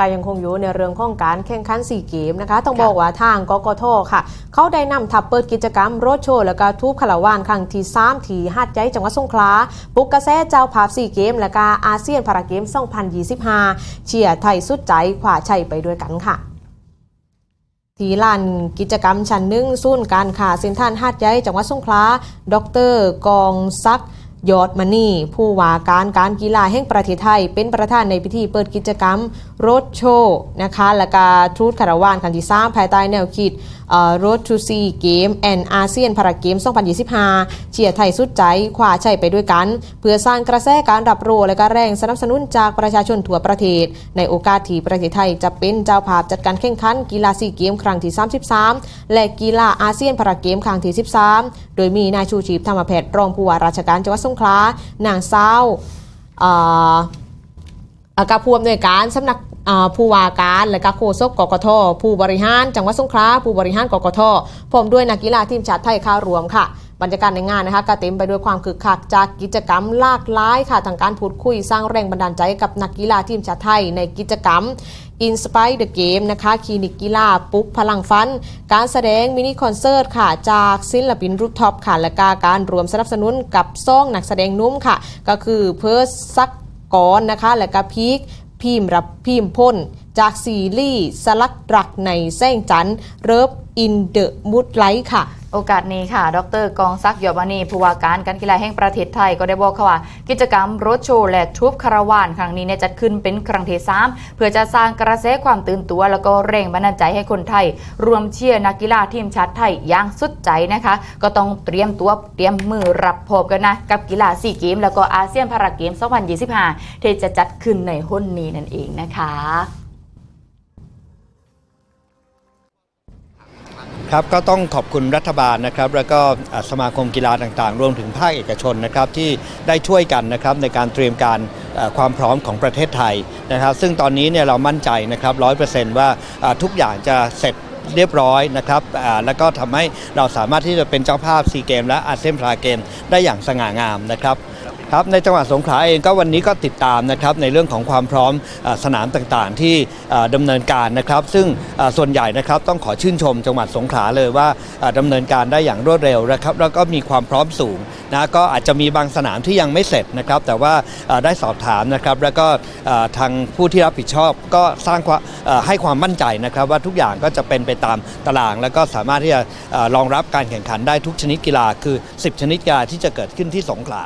ก็ยังคงอยู่ในเรื่องของการแข่งขันสี่เกมนะคะ ต้องบอกว่าทางกกทค่ะ เขาได้นำทับเปิดกิจกรรมโรดโชว์และก็ทูบคาราวานครั้งที่3ที่หาดใหญ่จังหวัดสงขลาปลุกกระแสเจ้าภาพสี่เกม และก็อาเซียนพาราเกม 2025 เชียร์ไทยสุดใจขวาชัยไปด้วยกันค่ะที่ลานกิจกรรมชั้นหนึ่งศูนย์การค้าเซ็นทรัลหาดใหญ่จังหวัดสงขลา ดร กองซักดิ์ ยอดมณีผู้ว่าการการกีฬาแห่งประเทศไทย เป็นประธานในพิธีเปิดกิจกรรมรถโชว์นะคะ และก็ทูตคาราวานคันที่สามภายใต้แนวคิดเอ่อ Road to Sea Game and ASEAN Para Game 2025 เชียร์ไทยสุดใจขวาชัยไปด้วยกัน เพื่อสร้างกระแสการรับรู้และก็แรงสนับสนุนจากประชาชนทั่วประเทศ ในโอกาสที่ประเทศไทยจะเป็นเจ้าภาพจัดการแข่งขันกีฬาซีเกมครั้งที่ 33 และกีฬาอาเซียนพาราเกมครั้งที่ 13 โดยมีนายชูชีพธรรมแพทย์รองผู้ว่าราชการจังหวัดงขลานางสาวเอ่ออ่ากับผู้อำนวยการสำนักผู้ว่าการและก็โฆษกกกทผู้บริหาร จังหวัดสงขลาผู้บริหารกกทพร้อมด้วยนักกีฬาทีมชาติไทยเข้ารวมค่ะ บรรยากาศในงานนะคะก็เต็มไปด้วยความคึกคักจากกิจกรรมหลากหลายค่ะทางการพูดคุยสร้างแรงบันดาลใจกับนักกีฬาทีมชาติไทยในกิจกรรม Inspire the Game นะคะคลินิกกีฬาปลุกพลังฟัน การแสดงมินิคอนเสิร์ตค่ะ จากศิลปินรูปท็อปค่ะและก็การรวมสนับสนุนกับซ่องนักแสดงนุ่มค่ะ ก็คือเพิร์สซักกอนนะคะ และก็พีคพิมรับพิมพ์พ่น จากซีรีส์สลักรักในแสงจันเริฟอินเดอะมูดไลท์ค่ะโอกาสนี้ค่ะ ดรกองซักยอดมณีผู้ว่าการการกีฬาแห่งประเทศไทยก็ได้บอกค่ะว่า กิจกรรมรถโชว์และทูบคาราวาน ครั้งนี้เนี่ยจัดขึ้นเป็นครั้งที่สามเพื่อจะสร้างกระแสความตื่นตัว แล้วก็แรงบันดาลใจให้คนไทย รวมเชียร์นักกีฬาทีมชาติไทยอย่างสุดใจนะคะ ก็ต้องเตรียมตัวเตรียมมือรับพบกันนะ กับกีฬาซีเกม แล้วก็อาเซียนพาราเกม 2025 ที่จะจัดขึ้นในหุ้นนี้นั่นเองนะคะ ครับก็ต้องขอบคุณรัฐบาลนะครับแล้วก็สมาคมกีฬาต่างๆ รวมถึงภาคเอกชนนะครับที่ได้ช่วยกันนะครับในการเตรียมการความพร้อมของประเทศไทยนะครับ ซึ่งตอนนี้เนี่ยเรามั่นใจนะครับร้อยเปอร์เซ็นต์ว่าทุกอย่างจะเสร็จเรียบร้อยนะครับ แล้วก็ทำให้เราสามารถที่จะเป็นเจ้าภาพซีเกมและอาเซียนพาราเกมได้อย่างสง่างามนะครับ ครับในจังหวัดสงขลาเองก็วันนี้ก็ติดตามนะครับในเรื่องของความพร้อมสนามต่างๆ ที่อ่าดำเนินการนะครับ ซึ่งส่วนใหญ่นะครับต้องขอชื่นชมจังหวัดสงขลาเลยว่าอ่าดำเนินการได้อย่างรวดเร็วนะครับแล้วก็มีความพร้อมสูงนะก็อาจจะมีบางสนามที่ยังไม่เสร็จนะครับแต่ว่าได้สอบถามนะครับแล้วก็ทางผู้ที่รับผิดชอบก็สร้างให้ความมั่นใจนะครับ ว่าทุกอย่างก็จะเป็นไปตามตาราง แล้วก็สามารถที่จะรองรับการแข่งขันได้ทุกชนิดกีฬาคือ 10 ชนิดกีฬาที่จะเกิดขึ้นที่สงขลา